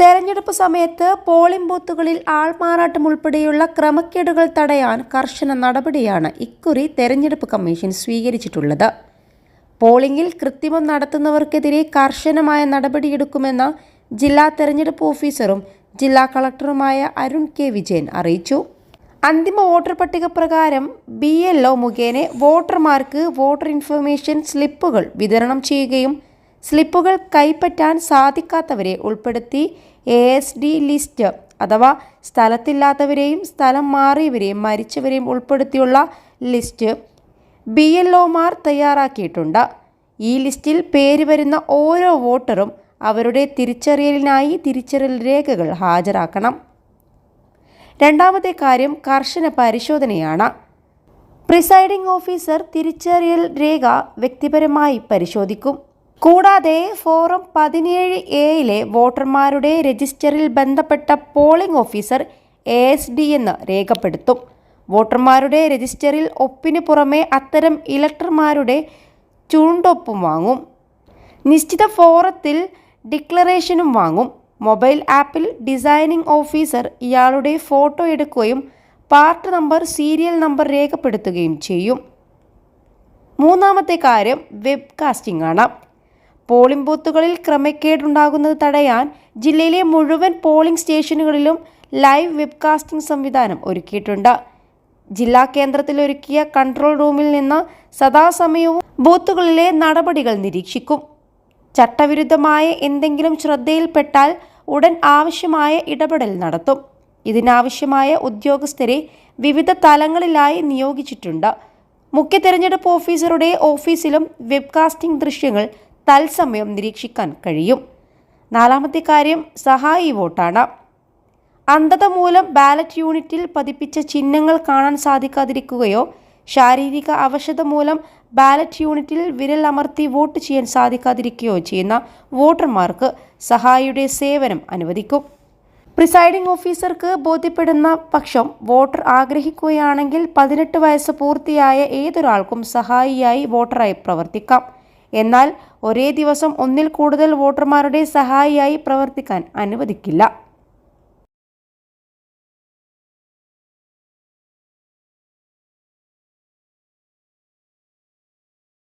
തെരഞ്ഞെടുപ്പ് സമയത്ത് പോളിംഗ് ബൂത്തുകളിൽ ആൾമാറാട്ടം ഉൾപ്പെടെയുള്ള ക്രമക്കേടുകൾ തടയാൻ കർശന നടപടിയാണ് ഇക്കുറി തെരഞ്ഞെടുപ്പ് കമ്മീഷൻ സ്വീകരിച്ചിട്ടുള്ളത്. പോളിംഗിൽ കൃത്രിമം നടത്തുന്നവർക്കെതിരെ കർശനമായ നടപടിയെടുക്കുമെന്ന ജില്ലാ തെരഞ്ഞെടുപ്പ് ഓഫീസറും ജില്ലാ കളക്ടറുമായ അരുൺ കെ വിജയൻ അറിയിച്ചു. അന്തിമ വോട്ടർ പട്ടിക പ്രകാരം ബി എൽ ഒ മുഖേന വോട്ടർമാർക്ക് വോട്ടർ ഇൻഫർമേഷൻ സ്ലിപ്പുകൾ വിതരണം ചെയ്യുകയും സ്ലിപ്പുകൾ കൈപ്പറ്റാൻ സാധിക്കാത്തവരെ ഉൾപ്പെടുത്തി എ എസ് ഡി ലിസ്റ്റ് അഥവാ സ്ഥലത്തില്ലാത്തവരെയും സ്ഥലം മാറിയവരെയും മരിച്ചവരെയും ഉൾപ്പെടുത്തിയുള്ള ലിസ്റ്റ് ബി എൽ ഒമാർ തയ്യാറാക്കിയിട്ടുണ്ട്. ഈ ലിസ്റ്റിൽ പേര് വരുന്ന ഓരോ വോട്ടറും അവരുടെ തിരിച്ചറിയലിനായി തിരിച്ചറിയൽ രേഖകൾ ഹാജരാക്കണം. രണ്ടാമത്തെ കാര്യം കർശന പരിശോധനയാണ്. പ്രിസൈഡിംഗ് ഓഫീസർ തിരിച്ചറിയൽ രേഖ വ്യക്തിപരമായി പരിശോധിക്കും. കൂടാതെ ഫോറം പതിനേഴ് എയിലെ വോട്ടർമാരുടെ രജിസ്റ്ററിൽ ബന്ധപ്പെട്ട polling officer A S D എന്ന് രേഖപ്പെടുത്തും. വോട്ടർമാരുടെ രജിസ്റ്ററിൽ ഒപ്പിന് പുറമെ അത്തരം ഇലക്ടർമാരുടെ ചൂണ്ടൊപ്പും വാങ്ങും. നിശ്ചിത ഫോറത്തിൽ ഡിക്ലറേഷനും വാങ്ങും. മൊബൈൽ ആപ്പിൽ ഡിസൈനിംഗ് ഓഫീസർ ഇയാളുടെ ഫോട്ടോ എടുക്കുകയും പാർട്ട് നമ്പർ സീരിയൽ നമ്പർ രേഖപ്പെടുത്തുകയും ചെയ്യും. മൂന്നാമത്തെ കാര്യം വെബ്കാസ്റ്റിംഗ് ആണ്. പോളിംഗ് ബൂത്തുകളിൽ ക്രമക്കേടുണ്ടാകുന്നത് തടയാൻ ജില്ലയിലെ മുഴുവൻ പോളിംഗ് സ്റ്റേഷനുകളിലും ലൈവ് വെബ്കാസ്റ്റിംഗ് സംവിധാനം ഒരുക്കിയിട്ടുണ്ട്. ജില്ലാ കേന്ദ്രത്തിൽ ഒരുക്കിയ കൺട്രോൾ റൂമിൽ നിന്ന് സദാസമയവും ബൂത്തുകളിലെ നടപടികൾ നിരീക്ഷിക്കും. ചട്ടവിരുദ്ധമായ എന്തെങ്കിലും ശ്രദ്ധയിൽപ്പെട്ടാൽ ഉടൻ ആവശ്യമായ ഇടപെടൽ നടത്തും. ഇതിനാവശ്യമായ ഉദ്യോഗസ്ഥരെ വിവിധ തലങ്ങളിലായി നിയോഗിച്ചിട്ടുണ്ട്. മുഖ്യ തെരഞ്ഞെടുപ്പ് ഓഫീസറുടെ ഓഫീസിലും വെബ്കാസ്റ്റിംഗ് ദൃശ്യങ്ങൾ തത്സമയം നിരീക്ഷിക്കാൻ കഴിയും. നാലാമത്തെ കാര്യം സഹായി വോട്ടാണ്. അന്ധത മൂലം ബാലറ്റ് യൂണിറ്റിൽ പതിപ്പിച്ച ചിഹ്നങ്ങൾ കാണാൻ സാധിക്കാതിരിക്കുകയോ ശാരീരിക അവശത മൂലം ബാലറ്റ് യൂണിറ്റിൽ വിരൽ അമർത്തി വോട്ട് ചെയ്യാൻ സാധിക്കാതിരിക്കുകയോ ചെയ്യുന്ന വോട്ടർമാർക്ക് സഹായിയുടെ സേവനം അനുവദിക്കും. പ്രിസൈഡിംഗ് ഓഫീസർക്ക് ബോധ്യപ്പെടുന്ന പക്ഷം വോട്ടർ ആഗ്രഹിക്കുകയാണെങ്കിൽ പതിനെട്ട് വയസ്സ് പൂർത്തിയായ ഏതൊരാൾക്കും സഹായിയായി വോട്ടറായി പ്രവർത്തിക്കാം. എന്നാൽ ഒരേ ദിവസം ഒന്നിൽ കൂടുതൽ വോട്ടർമാരുടെ സഹായിയായി പ്രവർത്തിക്കാൻ അനുവദിക്കില്ല.